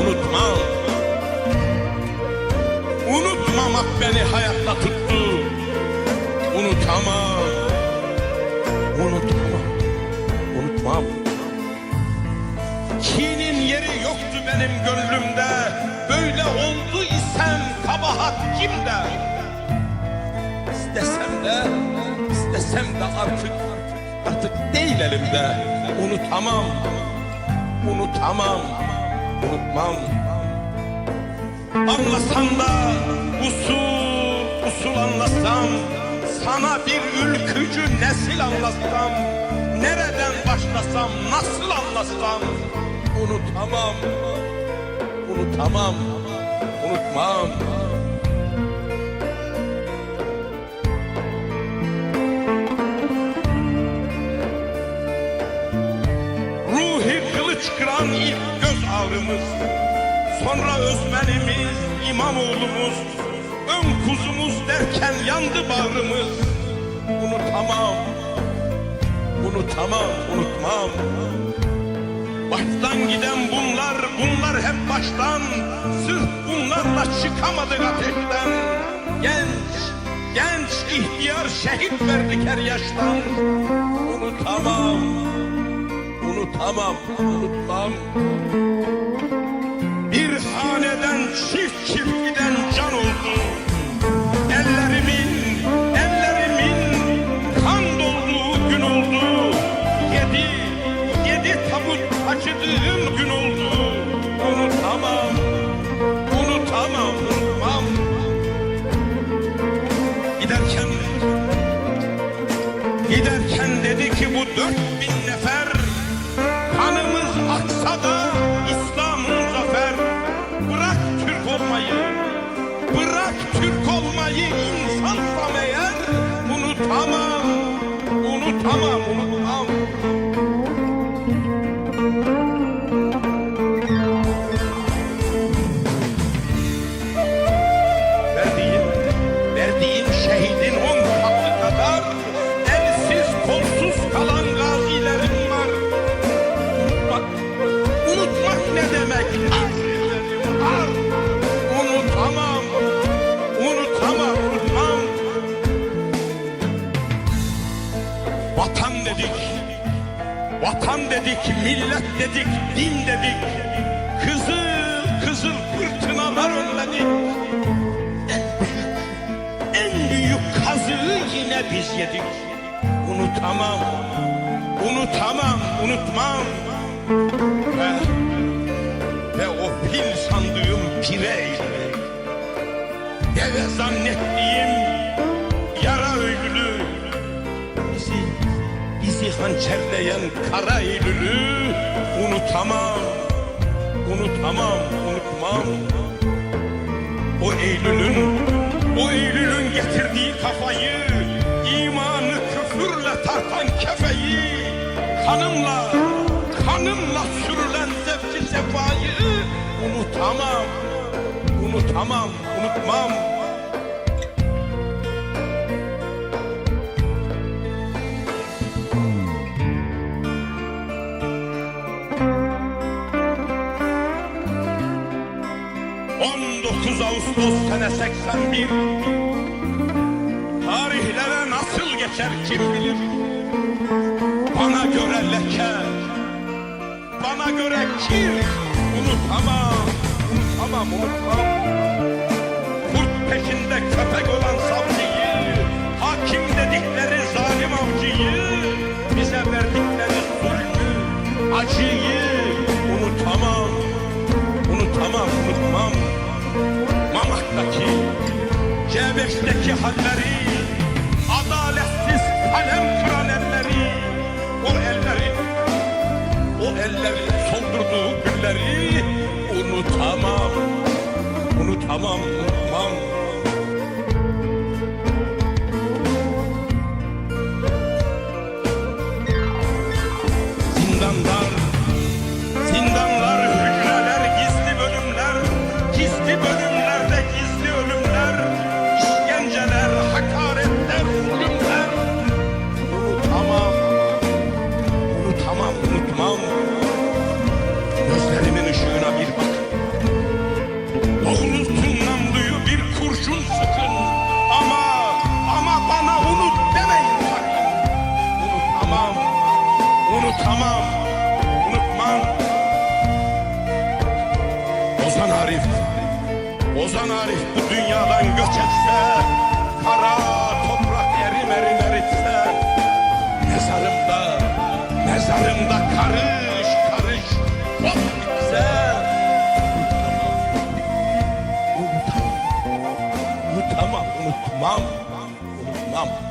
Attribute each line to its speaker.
Speaker 1: unutmam. Unutmamak beni hayatta tuttu. Unutamam. Unutmam. Unutmam. Kinin yeri yoktu benim gönlümde. Böyle oldu isem kabahat kimde? İstesem de, istesem de artık, artık değil elimde. Unutamam, unutamam, unutmam. Anlasam da usul, usul anlasam, sana bir ülkücü nesil anlatsam, nereden başlasam, nasıl anlatsam, unutamam, unutamam, unutmam. Ruhi ilk göz ağrımız Sonra özmenimiz, İmamoğlu'muz. Ön kuzumuz derken yandı bağrımız. Unutamam, unutamam, unutmam. Baştan giden bunlar, bunlar hep baştan. Sırf bunlarla çıkamadık ateşten. Genç, genç ihtiyar şehit verdik her yaştan. Unutamam, unutamam, unutmam. Bir haneden çift çift giden can oldu. Ellerimin, ellerimin kan dolduğu gün oldu. Yedi, yedi tabut taşıdığım gün oldu. Unutamam, unutamam, unutmam. Giderken Giderken dedi ki bu dört bin nefer Vatan dedik, vatan dedik, millet dedik, din dedik. Kızıl kızıl fırtınalar önledik. En büyük kazığı yine biz yedik. Unutamam, unutamam, unutmam. Ve, ve o fil sandığım pire. Deve zannettiğim hançerleyen kara eylülü unutamam. Unutamam, unutmam. O Eylül'ün, o Eylül'ün getirdiği kafayı, imanı küfürle tartan kefeyi, kanımla, kanımla sürülen zevki sefayı unutamam, unutamam, unutmam. Ağustos sene 81... ...tarihlere nasıl geçer kim bilir... ...bana göre leke... ...bana göre kir... ...unutamam, unutamam, unutmam... ...kurt peşinde köpek olan savcıyı... ...hakim dedikleri zalim avcıyı... ...bize verdikleri zulmü, acıyı... halleri, adaletsiz kalem kıran elleri, o elleri, o ellerin soldurduğu günleri unutamam, unutamam, unutamam, unutmam. Ozan Arif, Ozan Arif bu dünyadan göç etse, kara toprak erim erim eritse, mezarımda, mezarımda karış karış of bitse. Unutamam, unutamam, unutamam. unutamam.